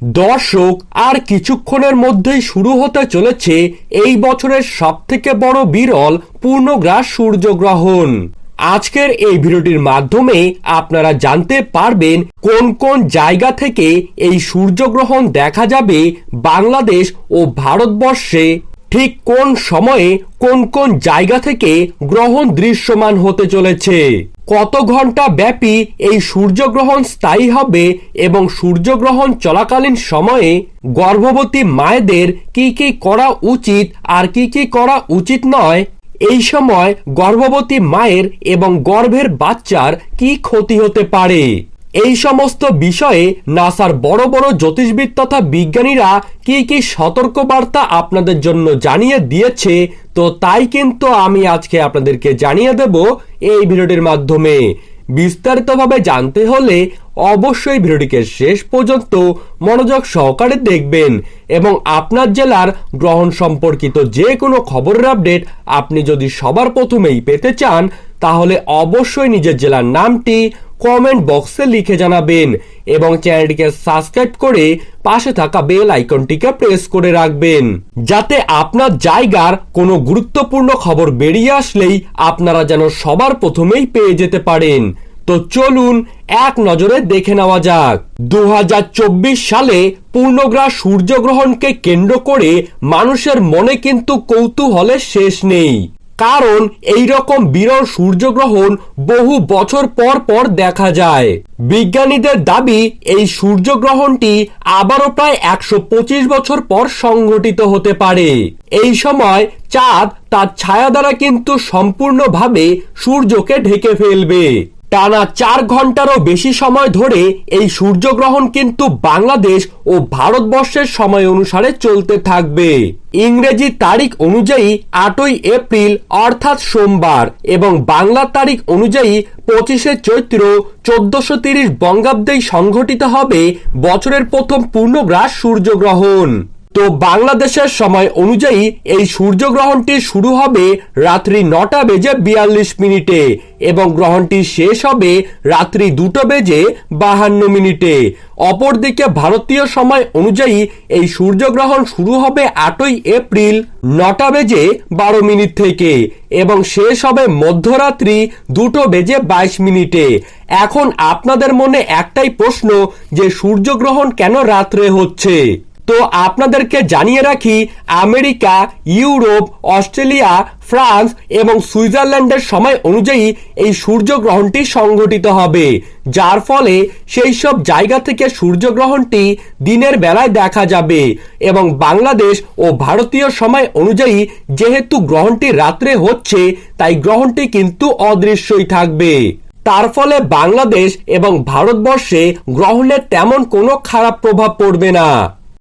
দর্শক, আর কিছুক্ষণের মধ্যেই শুরু হতে চলেছে এই বছরের সবথেকে বড় বিরল পূর্ণগ্রাস সূর্যগ্রহণ। আজকের এই ভিডিওটির মাধ্যমে আপনারা জানতে পারবেন কোন কোন জায়গা থেকে এই সূর্যগ্রহণ দেখা যাবে বাংলাদেশ ও ভারতবর্ষে। ঠিক কোন সময়ে কোন কোন জায়গা থেকে গ্রহণ দৃশ্যমান হতে চলেছে? কত ঘণ্টা ব্যাপী এই সূর্যগ্রহণ স্থায়ী হবে এবং সূর্যগ্রহণ চলাকালীন সময়ে গর্ভবতী মায়েদের কি কি করা উচিত আর কি কি করা উচিত নয়? এই সময় গর্ভবতী মায়ের এবং গর্ভের বাচ্চার কি ক্ষতি হতে পারে? এই সমস্ত বিষয়ে নাসার বড় বড় জ্যোতিষবিদ তথা বিজ্ঞানীরা কি কি সতর্কবার্তা আপনাদের জন্য জানিয়ে দিয়েছে, তো তাই কিন্তু আমি আজকে আপনাদেরকে জানিয়ে দেব এই ভিডিওটির মাধ্যমে। বিস্তারিতভাবে জানতে হলে অবশ্যই ভিডিওটিকে শেষ পর্যন্ত মনোযোগ সহকারে দেখবেন এবং আপনার জেলার গ্রহণ সম্পর্কিত যে কোনো খবরের আপডেট আপনি যদি সবার প্রথমেই পেতে চান, তাহলে অবশ্যই নিজের জেলার নামটি কমেন্ট বক্সে লিখে জানাবেন এবং চ্যানেলটিকে সাবস্ক্রাইব করে পাশে থাকা বেল আইকনটিকে প্রেস করে রাখবেন। যাতে আপনার জায়গার কোনো গুরুত্বপূর্ণ খবর বেরিয়ে আসলেই আপনারা যেন সবার প্রথমেই পেয়ে যেতে পারেন। তো চলুন এক নজরে দেখে নেওয়া যাক। দু হাজার চব্বিশ সালে পূর্ণগ্রাস সূর্যগ্রহণকে কেন্দ্র করে মানুষের মনে কিন্তু কৌতূহলের শেষ নেই। কারণ এই রকম বিরল সূর্যগ্রহণ বহু বছর পর পর দেখা যায়। বিজ্ঞানীদের দাবি, এই সূর্যগ্রহণটি আবারও প্রায় একশো পঁচিশ বছর পর সংঘটিত হতে পারে। এই সময় চাঁদ তার ছায়া দ্বারা কিন্তু সম্পূর্ণভাবে সূর্যকে ঢেকে ফেলবে। টানা চার ঘন্টারও বেশি সময় ধরে এই সূর্যগ্রহণ কিন্তু বাংলাদেশ ও ভারতবর্ষের সময় অনুসারে চলতে থাকবে। ইংরেজি তারিখ অনুযায়ী আটই এপ্রিল, অর্থাৎ সোমবার, এবং বাংলা তারিখ অনুযায়ী পঁচিশে চৈত্র, চোদ্দশো তিরিশ বঙ্গাব্দেই সংঘটিত হবে বছরের প্রথম পূর্ণগ্রাস সূর্যগ্রহণ। তো বাংলাদেশের সময় অনুযায়ী এই সূর্যগ্রহণটি শুরু হবে রাত্রি নটা বেজে বিয়াল্লিশ মিনিটে এবং গ্রহণটি শেষ হবে রাত্রি দুটো বেজে বাহান্ন মিনিটে। অপরদিকে ভারতীয় সময় অনুযায়ী এই সূর্যগ্রহণ শুরু হবে আটই এপ্রিল নটা বেজে বারো মিনিট থেকে এবং শেষ হবে মধ্যরাত্রি দুটো বেজে বাইশ মিনিটে। এখন আপনাদের মনে একটাই প্রশ্ন যে সূর্যগ্রহণ কেন রাত্রে হচ্ছে? তো আপনাদেরকে জানিয়ে রাখি, আমেরিকা, ইউরোপ, অস্ট্রেলিয়া, ফ্রান্স এবং সুইজারল্যান্ডের সময় অনুযায়ী এই সূর্যগ্রহণটি সংঘটিত হবে। যার ফলে সেই সব জায়গা থেকে সূর্যগ্রহণটি দিনের বেলায় দেখা যাবে এবং বাংলাদেশ ও ভারতীয় সময় অনুযায়ী যেহেতু গ্রহণটি রাত্রে হচ্ছে, তাই গ্রহণটি কিন্তু অদৃশ্যই থাকবে। তার ফলে বাংলাদেশ এবং ভারতবর্ষে গ্রহণের তেমন কোনো খারাপ প্রভাব পড়বে না।